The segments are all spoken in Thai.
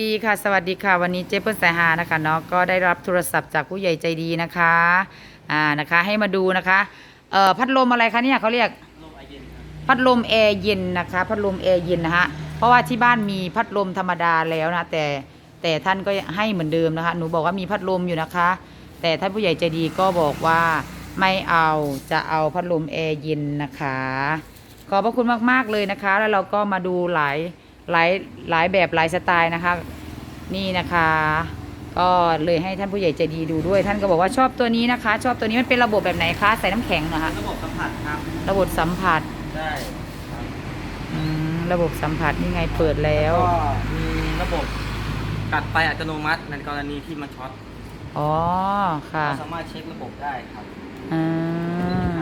ดีค่ะสวัสดีค่ะ วันนี้เจ๊เปิ้ลสายหานะคะเนาะก็ได้รับโทรศัพท์จากผู้ใหญ่ใจดีนะคะอ่านะคะให้มาดูนะคะเอ่อพัดลมอะไรคะเนี่ยเขาเรียกพัดลมแอร์เย็นนะคะพัดลมแอร์เย็นนะฮะเพราะว่าที่บ้านมีพัดลมธรรมดาแล้วนะแต่แต่ท่านก็ให้เหมือนเดิมนะคะหนูบอกว่ามีพัดลมอยู่นะคะ แต่ท่านผู้ใหญ่ใจดีก็บอกว่าไม่เอาจะเอาพัดลมแอร์เย็นนะคะ ขอบพระคุณมากๆเลยนะคะ แล้วเราก็มาดูหลาย หลายหลายแบบหลายสไตล์นะคะ นี่นะคะ ก็เลยให้ท่านผู้ใหญ่ใจดีดูด้วย ท่านก็บอกว่าชอบตัวนี้นะคะ ชอบตัวนี้มันเป็นระบบแบบไหนคะใส่น้ำแข็งเหรอคะระบบสัมผัสครับระบบสัมผัสได้ครับอืมระบบสัมผัสนี่ไงเปิดแล้ว ก็มีระบบตัดไฟอัตโนมัติในกรณีที่มันช็อตอ๋อค่ะเราสามารถเช็คระบบได้ครับอืม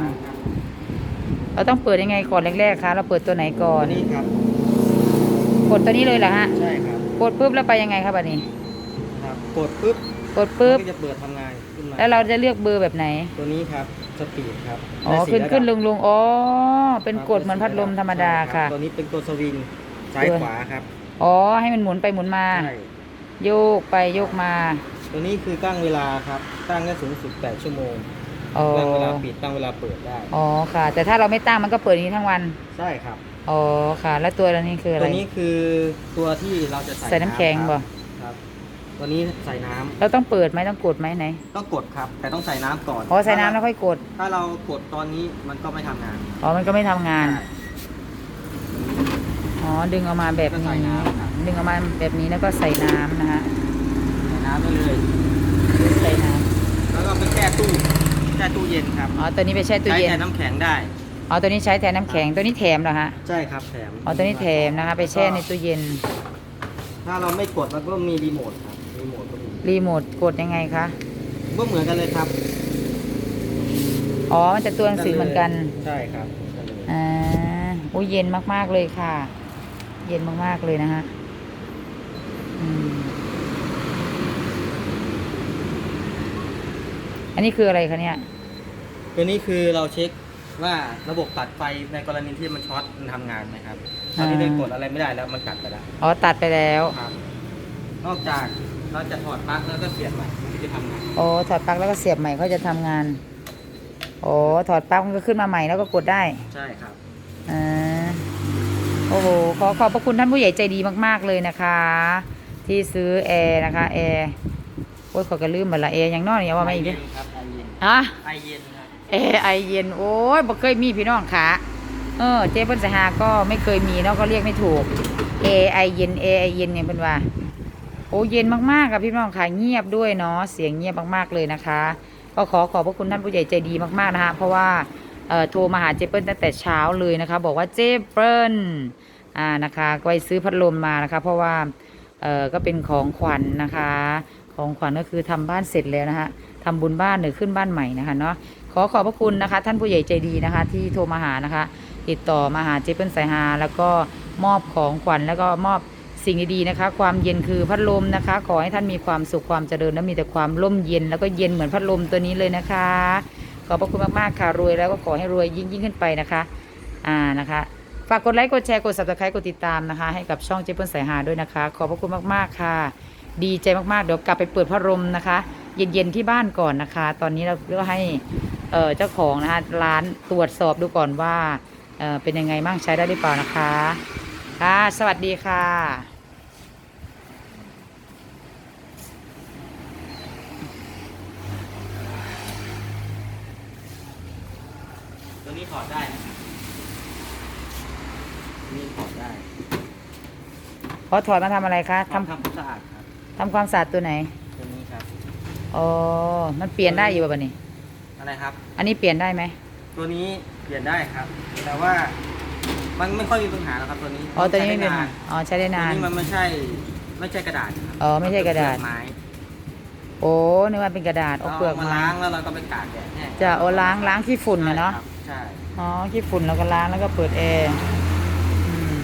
เราต้องเปิดยังไงก่อนแรกๆคะเราเปิดตัวไหนก่อตัวนนี้ครับ กดตัวนี้เลยเหรอฮะใช่ครับกดปุ๊บแล้วไปยังไงครับบัดนี้ครับกดปุ๊บกดปุ๊บมันก็จะเปิดทำงานขึ้นมาแล้วเราจะเลือกเบอร์แบบไหนตัวนี้ครับสปีดครับอ๋อได้สี่ขึ้นขึ้นลระดับงลงอ๋อเป็นครับกดเหมือนพัดลมธรรมดาใช่รับค่ะ ตัวนี้เป็นตัวสวิงซ้ายตัวขวาครับอ๋อให้มันหมุนไปหมุนมา ใช่โยกไปโยกมาตัวนี้คือตั้งเวลาครับตั้งได้สูงสุด8ชั่วโมงอ๋อตั้งเวลาปิดตั้งเวลาเปิดได้ อ๋อค่ะ แต่ถ้าเราไม่ตั้งมันก็เปิดอย่างนี้ทั้งวัน ใช่ครับ อ๋อค่ะ แล้วตัวนี้คืออะไร ตัวนี้คือตัวที่เราจะใส่ใส่น้ำแข็งครับบ่ ครับ ตัวนี้ใส่น้ำเราต้องเปิดไหมต้องกดไหมไหน ต้องกดครับ แต่ต้องใส่น้ำก่อนอ๋อใส่น้ำแล้วค่อยกด ถ้าเรากดตอนนี้มันก็ไม่ทำงานอ๋อ มันก็ไม่ทำงาน ใช่ อ๋อ ดึงออกมาแบบก็ใส่นี้ น้ำครับ ดึงออกมาแบบนี้แล้วก็ใส่น้ำนะคะ ใส่น้ำได้เลย ใส่น้แล้วก็ไปแช่ตู้แช่ตู้เย็นครับำอ๋อ ตัวนี้ไปแช่ตู้ใช้เย็นแทนน้ำแข็งได้ อ๋อตัวนี้ใช้แทนน้ำแข็งตัวนี้แถมเหรอฮะใช่ครับแถมอ๋อตัวนี้แถมนะคะไปแช่ในตู้เย็น ถ้าเราไม่กดมันก็มีรีโมทครับรีโมทก็มีรีโมทกดยังไงคะก็เหมือนกันเลยครับอ๋อมันจะตัวหนังสือเหมือนกันใช่ครับเหมือนกันเลยอ่าโอ้ยเย็นมากๆเลยค่ะ เย็นมากๆเลยนะฮะอืมอันนี้คืออะไรคะเนี่ย ตัวนี้คือเราเช็ค ว่าระบบตัดไฟในกรณีที่มันช็อตมันทำงานไหมครับตอนนี้ได้กดอะไรไม่ได้แล้วมันตัดไปแล้วอ๋อตัดไปแล้วครับนอกจากเราจะถอดปลั๊กแล้วก็เสียบใหม่มันก็จะทำงานอ๋อถอดปลั๊กแล้วก็เสียบใหม่เขาจะทำงานอ๋อถอดปลั๊กมันก็ขึ้นมาใหม่แล้วก็กดได้ใช่ครับ อ่าโอ้โหขอขอบพระคุณท่านผู้ใหญ่ใจดีมาก ๆ เลยนะคะ ที่ซื้อแอร์นะคะแอร์โอ้ยขอกระลืมหมดละแอร์ยังนอนอย่าว่าไม่อีกไอเด้เย็นครับไอเย็นฮะไอเย็นครับ แอร์ไอเย็นโอ้ยบ่เคยมีพี่น้องค่ะเออเจ๊เปิ้นสหาก็ไม่เคยมีเนาะก็เรียกไม่ถูกแอร์ไอเย็นแอร์ไอเย็นเนี่ยเพิ่นว่า โอ้เย็นมากๆค่ะพี่น้องค่ะเงียบด้วยเนาะเสียงเงียบมากๆเลยนะคะ ก็ขอขอบพระคุณท่านผู้ใหญ่ใจดีมากๆนะคะเพราะว่าเอ่อโทรมาหาเจเปิลตั้งแต่เช้าเลยนะคะ บอกว่าเจเปิลอ่านะคะก็ไปซื้อพัดลมมานะคะ เพราะว่าเอ่อก็เป็นของขวัญนะคะ ของขวัญก็คือทำบ้านเสร็จแล้วนะคะทำบุญบ้านหรือขึ้นบ้านใหม่นะคะเนาะ ขอขอบพระคุณนะคะ ท่านผู้ใหญ่ใจดีนะคะ ที่โทรมาหานะคะ ติดต่อมาหาเจเปิลสายฮาแล้วก็มอบของขวัญแล้วก็มอบสิ่งดีๆนะคะ ความเย็นคือพัดลมนะคะ ขอให้ท่านมีความสุขความเจริญและมีแต่ความร่มเย็น แล้วก็เย็นเหมือนพัดลมตัวนี้เลยนะคะ ขอบพระคุณมากๆค่ะรวยแล้วก็ขอให้รวยยิ่งยิ่งขึ้นไปนะคะอ่านะคะฝากกดไลค์กดแชร์กด subscribe กดติดตามนะคะ ให้กับช่องเจเปิลสายหาด้วยนะคะ ขอบพระคุณมากๆค่ะ ดีใจมากๆเดี๋ยวกลับไปเปิดพัดลมนะคะ เย็นๆที่บ้านก่อนนะคะ ตอนนี้เราก็ให้ เอ่อเจ้าของนะคะร้านตรวจสอบดูก่อนว่าเอ่อเป็นยังไงบ้างใช้ได้หรือเปล่านะคะค่ะสวัสดีค่ะตัวนี้ถอดได้นะครับนี่ถอดได้พอถอดมาทำอะไรคะทำทำทำความสะอาดครับทำความสะอาดตัวไหน ตัวนี้ครับ อ๋อ มันเปลี่ยนได้อยู่ป่ะนี่ อะไรครับ อันนี้เปลี่ยนได้ไหม ตัวนี้เปลี่ยนได้ครับ แต่ว่ามันไม่ค่อยมีปัญหาหรอกครับตัวนี้อ๋อตัวนี้ไม่ใช้เป็นด้าอ๋อใช้ได้ตัวนานนี้มันไม่ใช่ไม่ใช่กระดาษครับอ๋อไม่ใช่กระดาษ มันเป็นเปลือกไม้โอ้นึกว่าเป็นกระดาษเอาเราเปลือกมามาล้างแล้วเราก็ไปตากแดดแห้งจะเอาล้างล้างขี้ฝุ่นนะเนาะ ใช่ครับใช่ อ๋อขี้ฝุ่นแล้วก็ล้างแล้วก็เปิดแอร์อืม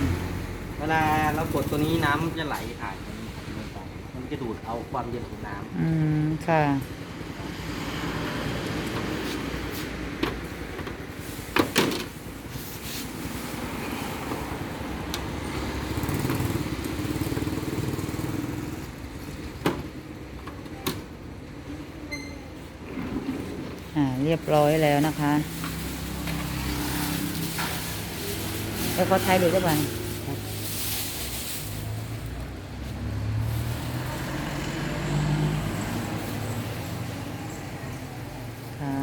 เวลาเรากดตัวนี้น้ำมันจะไหลผ่านตรงนี้ลงไปมันจะดูดเอาความเย็นของน้ำอืมค่ะ อ่าเรียบร้อยแล้วนะคะแล้วขอท้ายดูก็บันค่ะ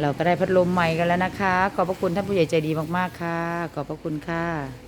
เราก็ได้พัดลมใหม่กันแล้วนะคะ ขอบพระคุณท่านผู้ใหญ่ใจดีมาก ๆ ค่ะ ขอบพระคุณค่ะ